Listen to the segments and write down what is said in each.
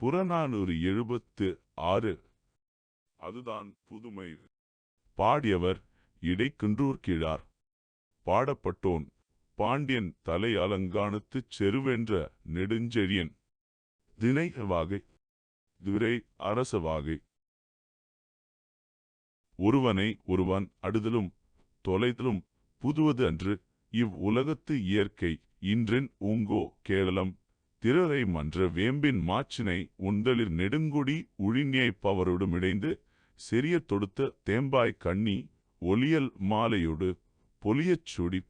புறநானூறு எழுபத்து ஆறு. அதுதான் புதுமை. பாடியவர் இடைக்குன்றூர் கிழார். பாடப்பட்டோன் பாண்டியன் தலை அலங்கானத்துச் செருவென்ற நெடுஞ்செழியன். தினை வாகை துரை அரசவாகை. ஒருவனை ஒருவன் அடுதலும் தொலைதலும் புதுவது அன்று இவ் உலகத்து இயற்கை இன்றென் ஊங்கோ கேளலம். திரரை மன்ற வேம்பின் மாச்சினை உந்தளிர் நெடுங்குடி உழிஞைப்பவரோடுமிடைந்து செறிய தொடுத்த தேம்பாய் கண்ணி ஒளியல் மாலையொடு பொலியச் சுடி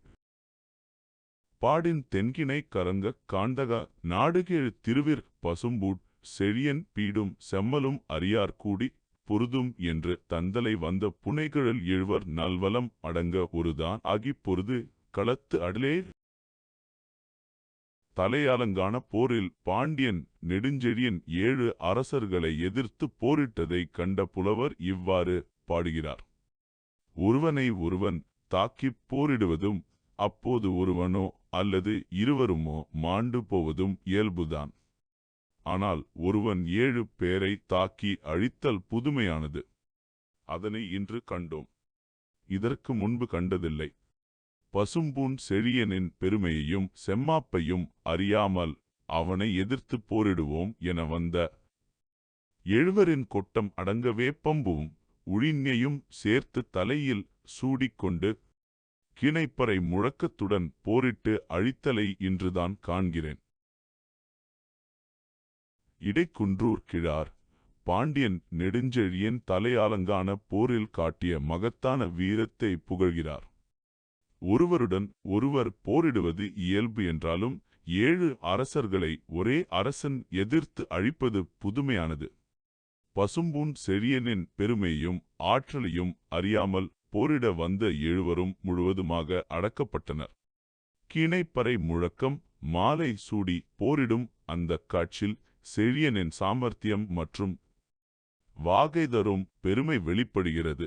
பாடின் தென்கினை கரங்க காண்டக நாடுகேழு திருவிற் பசும்பூட் செழியன் பீடும் செம்மலும் அறியார் கூடி பொருதும் என்று தந்தலை வந்த புனைகழல் எழுவர் நல்வலம் அடங்க ஒருதான் ஆகிப் பொருது களத்து அடலே தலையாலங்கான போரில் பாண்டியன் நெடுஞ்செழியன் ஏழு அரசர்களை எதிர்த்து போரிட்டதைக் கண்ட புலவர் இவ்வாறு பாடுகிறார். ஒருவனை ஒருவன் தாக்கிப் போரிடுவதும் அப்போது ஒருவனோ அல்லது இருவருமோ மாண்டு போவதும் இயல்புதான். ஆனால் ஒருவன் ஏழு பேரை தாக்கி அழித்தல் புதுமையானது. அதனை இன்று கண்டோம். இதற்கு முன்பு கண்டதில்லை. பசும்பூன் செழியனின் பெருமையையும் செம்மாப்பையும் அறியாமல் அவனை எதிர்த்து போரிடுவோம் என வந்த எழுவரின் கொட்டம் அடங்கவே பம்பும் உழிஞையும் சேர்த்து தலையில் சூடிக்கொண்டு கிணைப்பறை முழக்கத்துடன் போரிட்டு அழித்தலை இன்றுதான் காண்கிறேன். இடைக்குன்றூர் கிழார் பாண்டியன் நெடுஞ்செழியன் தலையாலங்கான போரில் காட்டிய மகத்தான வீரத்தை புகழ்கிறார். ஒருவருடன் ஒருவர் போரிடுவது இயல்பு என்றாலும் ஏழு அரசர்களை ஒரே அரசன் எதிர்த்து அழிப்பது புதுமையானது. பசும்பூன் செழியனின் பெருமையும் ஆற்றலையும் அறியாமல் போரிட வந்த எழுவரும் முழுவதுமாக அடக்கப்பட்டனர். கிணைப்பறை முழக்கம் மாலை சூடி போரிடும் அந்தக் காட்சில் செழியனின் சாமர்த்தியம் மற்றும் வாகை தரும் பெருமை வெளிப்படுகிறது.